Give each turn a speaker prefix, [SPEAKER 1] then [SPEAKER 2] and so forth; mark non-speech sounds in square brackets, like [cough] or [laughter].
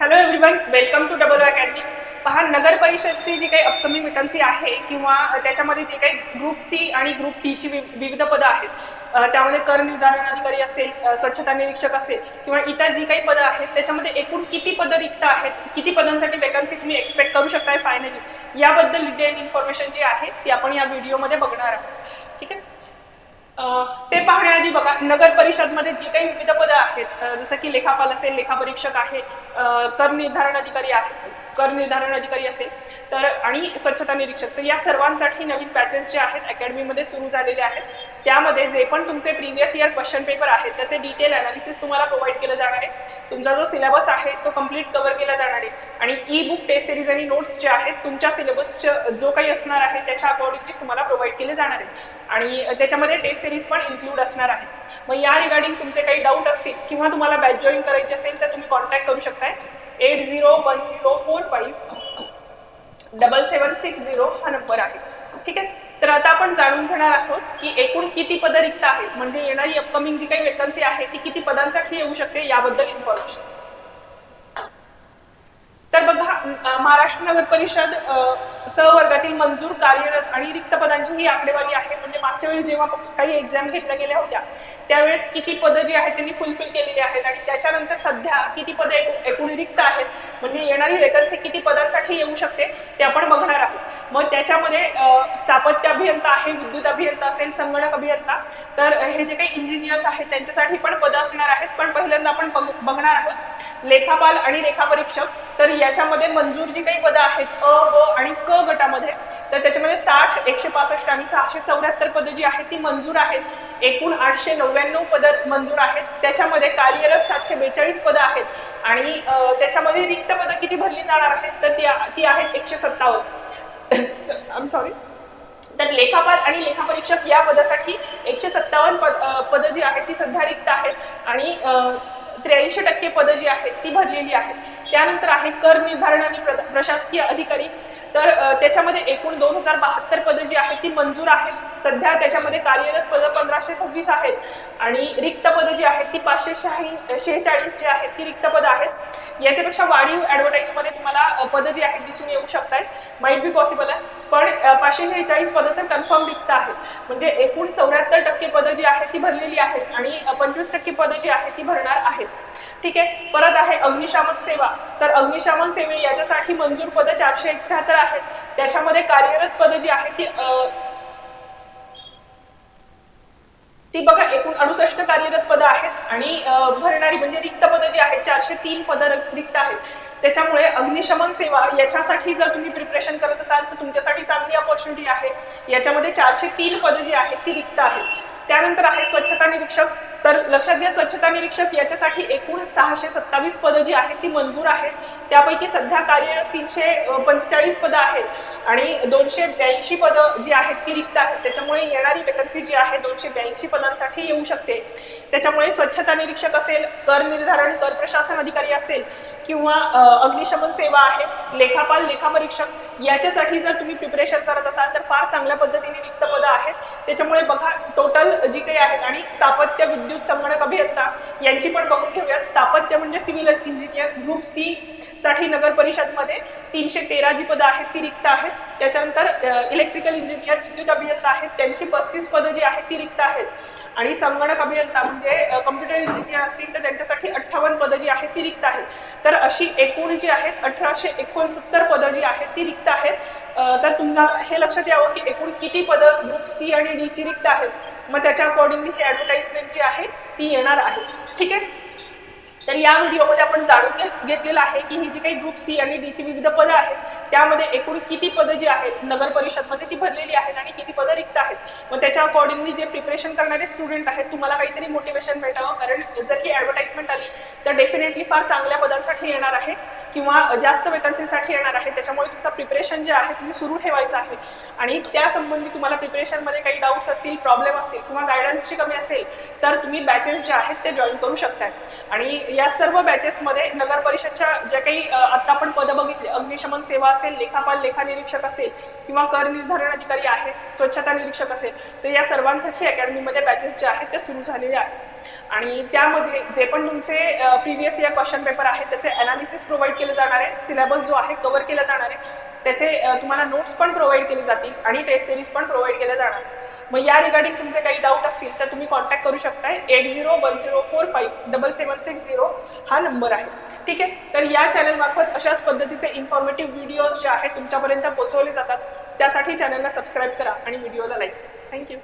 [SPEAKER 1] Hello everyone welcome to double academy पहा नगर परिषदची जी काही अपकमिंग वेकन्सी आहे किंवा त्याच्यामध्ये जे काही ग्रुप सी आणि ग्रुप टीची विविध पदं आहेत त्यामध्ये कर निर्धारण अधिकारी असेल स्वच्छता निरीक्षक असेल किंवा इतर जी काही पदं आहेत त्याच्यामध्ये एकूण किती पदं रिक्त आहेत किती पदांसाठी वेकन्सी तुम्ही एक्सपेक्ट करू शकताय फायनली याबद्दल डिटेल इन्फॉर्मेशन जी आहे ती आपण या व्हिडिओमध्ये बघणार आहोत. ठीक आहे? ते पाहण्याआधी बघा नगर परिषदमध्ये जी काही विविध पदं आहेत जसं की लेखापाल असेल लेखापरीक्षक आहे कर निर्धारण अधिकारी आहे कर निर्धारण अधिकारी असेल तर आणि स्वच्छता निरीक्षक. तर या सर्वांसाठी नवीन बॅचेस जे आहेत अकॅडमीमध्ये सुरू झालेले आहेत. त्यामध्ये जे पण तुमचे प्रिव्हियस इयर क्वेश्चन पेपर आहेत त्याचे डिटेल अनालिसिस तुम्हाला प्रोव्हाइड केलं जाणार आहे. तुमचा जो सिलेबस आहे तो कंप्लीट कव्हर केला जाणार आहे. आणि ई बुक टेस्ट सिरीज आणि नोट्स जे आहेत तुमच्या सिलेबसचं जो काही असणार आहे त्याच्या अकॉर्डिंगली तुम्हाला प्रोव्हाइड केले जाणार आहे. आणि त्याच्यामध्ये टेस्ट सिरीज पण इन्क्लूड असणार आहे. मग या रिगार्डिंग तुमचे काही डाऊट असतील किंवा तुम्हाला बॅच जॉईन करायची असेल तर तुम्ही कॉन्टॅक्ट करू शकताय. Eight zero one zero four five double seven six zero हा नंबर आहे. ठीक आहे? तर आता आपण जाणून घेणार आहोत की एकूण किती पदं रिक्त आहेत. म्हणजे येणारी अपकमिंग जी काही वेकन्सी आहे ती किती पदांसाठी येऊ शकते याबद्दल इन्फॉर्मेशन बघा महाराष्ट्र नगर परिषद सहवर्गातील मंजूर कार्यरत आणि रिक्त पदांची ही आकडेवारी आहे. म्हणजे मागच्या वेळेस जेव्हा काही एक्झाम घेतल्या गेल्या होत्या त्यावेळेस किती पदं जी आहेत त्यांनी फुलफिल केलेली आहेत आणि त्याच्यानंतर सध्या किती पदं एकूण रिक्त आहेत म्हणजे येणारी वेकन्सी किती पदांसाठी येऊ शकते ते आपण बघणार आहोत. मग त्याच्यामध्ये स्थापत्य अभियंता आहे विद्युत अभियंता असेल संगणक अभियंता तर हे जे काही इंजिनियर्स आहेत त्यांच्यासाठी पण पदं असणार आहेत. पण पहिल्यांदा आपण बघ- बघणार आहोत. लेखापाल आणि लेखापरीक्षक तर याच्यामध्ये मंजूर जी काही पदं आहेत अ ब आणि क गटामध्ये. तर त्याच्यामध्ये साठ एकशे पासष्ट आणि सहाशे चौऱ्याहत्तर पदं जी आहेत ती मंजूर आहेत. एकूण आठशे नव्याण्णव पदं मंजूर आहेत. त्याच्यामध्ये कार्यरत सातशे बेचाळीस पदं आहेत. आणि त्याच्यामध्ये रिक्त पदं किती भरली जाणार आहेत तर ती ती आहेत एकशे सत्तावन्न. [coughs] आय सॉरी तर लेखापाल आणि लेखापरीक्षक या पदासाठी एकशे सत्तावन्न पद पदं जी आहेत ती सध्या रिक्त आहेत. आणि त्र्याऐंशी टक्के पदं जी आहेत ती भरलेली आहेत. त्यानंतर आहे कर निर्धारण आणि प्र- प्रशासकीय अधिकारी. तर त्याच्यामध्ये एकूण दोन हजार बहात्तर पदं जी आहेत ती मंजूर आहेत. सध्या त्याच्यामध्ये कार्यरत पदं पंधराशे सव्वीस आहेत. आणि रिक्त पदं जी आहेत ती पाचशे शहाऐं शेहेचाळीस जी आहेत ती रिक्त पदं आहेत. याच्यापेक्षा वाढीव ॲडव्हर्टाईजमध्ये तुम्हाला पदं जी आहेत दिसून येऊ शकतात माईट बी पॉसिबल आहे. पण पाचशे शेहेचाळीस पदं तर कन्फर्म रिक्त आहेत. म्हणजे एकूण चौऱ्याहत्तर टक्के पदं जी आहेत ती भरलेली आहेत. आणि पंचवीस टक्के पदं जी आहेत ती भरणार आहेत. ठीक आहे? परत आहे अग्निशामक सेवा. तर अग्निशमन सेवे याच्यासाठी मंजूर पदं चारशे एकाहत्तर आहेत. त्याच्यामध्ये कार्यरत पदं जी आहेत ती ती बघा एकूण अडुसष्ट कार्यरत पदं आहेत आणि भरणारी म्हणजे रिक्त पदं जी आहेत चारशे तीन पदं रिक्त आहेत. त्याच्यामुळे अग्निशमन सेवा याच्यासाठी जर तुम्ही प्रिपरेशन करत असाल तर तुमच्यासाठी चांगली अपॉर्च्युनिटी आहे. याच्यामध्ये चारशे तीन पदं जी आहेत ती रिक्त आहेत. त्यानंतर आहे स्वच्छता निरीक्षक. तर लक्षात घ्या स्वच्छता निरीक्षक याच्यासाठी एकूण सहाशे सत्तावीस पदं जी आहेत ती मंजूर आहेत. त्यापैकी सध्या कार्यरत तीनशे पंचेचाळीस पदं आहेत आणि दोनशे ब्याऐंशी पदं जी आहेत ती रिक्त आहेत. त्याच्यामुळे येणारी वेकन्सी जी आहे दोनशे ब्याऐंशी पदांसाठी येऊ शकते. त्याच्यामुळे स्वच्छता निरीक्षक असेल कर निर्धारण कर प्रशासन अधिकारी असेल किंवा अग्निशमन सेवा आहे लेखापाल लेखापरीक्षक याच्यासाठी जर तुम्ही प्रिपरेशन करत असाल तर फार चांगल्या पद्धतीने रिक्त पदं आहेत. त्याच्यामुळे बघा टोटल जी काही आहेत आणि स्थापत्य विद्युत संगणक अभियंता यांची पण बघून घेऊयात. स्थापत्य म्हणजे सिव्हिल इंजिनियर ग्रुप सी साठी नगर परिषदमध्ये तीनशे तेरा जी पदं आहेत ती रिक्त आहेत. त्याच्यानंतर इलेक्ट्रिकल इंजिनियर विद्युत अभियंता आहेत. त्यांची पस्तीस पदं जी आहेत ती रिक्त आहेत. आणि संगणक अभियंता म्हणजे कम्प्युटर इंजिनियर असतील तर त्यांच्यासाठी अठ्ठावन्न पदं जी आहेत ती रिक्त आहेत. तर अशी एकूण जी आहेत अठराशे एकोणसत्तर पदं जी आहेत ती रिक्त आहेत. तर तुम्हाला हे लक्षात यावं की एकूण किती पदं ग्रुप सी आणि डीची रिक्त आहेत. मग त्याच्या अकॉर्डिंगली ही ॲडव्हर्टाइजमेंट जी आहे ती येणार आहे. ठीक आहे? तर या व्हिडिओमध्ये आपण जाणून घेत घेतलेलं आहे की ही जी काही ग्रुप सी आणि डीची विविध पदं आहेत त्यामध्ये एकूण किती पदं जी आहेत नगर परिषदमध्ये ती भरलेली आहेत आणि किती पदं रिक्त आहेत. मग त्याच्या अकॉर्डिंगली जे प्रिपरेशन करणारे स्टुडंट आहेत तुम्हाला काहीतरी मोटिवेशन भेटावं. कारण जर ही ॲडव्हर्टाइजमेंट आली तर डेफिनेटली फार चांगल्या पदांसाठी येणार आहे किंवा जास्त वेकन्सीसाठी येणार आहे. त्याच्यामुळे तुमचं प्रिपरेशन जे आहे तुम्ही सुरू ठेवायचं आहे. आणि त्या संबंधी तुम्हाला प्रिपरेशनमध्ये काही डाऊट्स असतील प्रॉब्लेम असतील किंवा गायडन्सची कमी असेल तर तुम्ही बॅचेस जे आहेत ते जॉईन करू शकताय. आणि या सर्व बॅचेसमध्ये नगर परिषदच्या ज्या काही आत्ता आपण पदं बघितली अग्निशमन सेवा असेल लेखापाल लेखा निरीक्षक असेल किंवा कर निर्धारण अधिकारी आहेत स्वच्छता निरीक्षक असेल तर या सर्वांसाठी अकॅडमीमध्ये बॅचेस जे आहेत ते सुरू झालेले आहेत. आणि त्यामध्ये जे पण तुमचे प्रिव्हियस इयर क्वेश्चन पेपर आहेत त्याचे अनालिसिस प्रोव्हाइड केले जाणार आहे. सिलेबस जो आहे कव्हर केला जाणार आहे. त्याचे तुम्हाला नोट्स पण प्रोव्हाइड केले जातील आणि टेस्ट सिरीज पण प्रोव्हाइड केल्या जाणार मग या रिगार्डिंग तुमचे काही डाऊट असतील तर तुम्ही कॉन्टॅक्ट करू शकताय. Eight zero one zero four five double seven six zero हा नंबर आहे. ठीक आहे? तर या चॅनलमार्फत अशाच पद्धतीचे इन्फॉर्मेटिव्ह व्हिडिओ जे आहेत तुमच्यापर्यंत पोहोचवले जातात. त्यासाठी चॅनलला सबस्क्राईब करा आणि व्हिडिओला लाईक करा. थँक्यू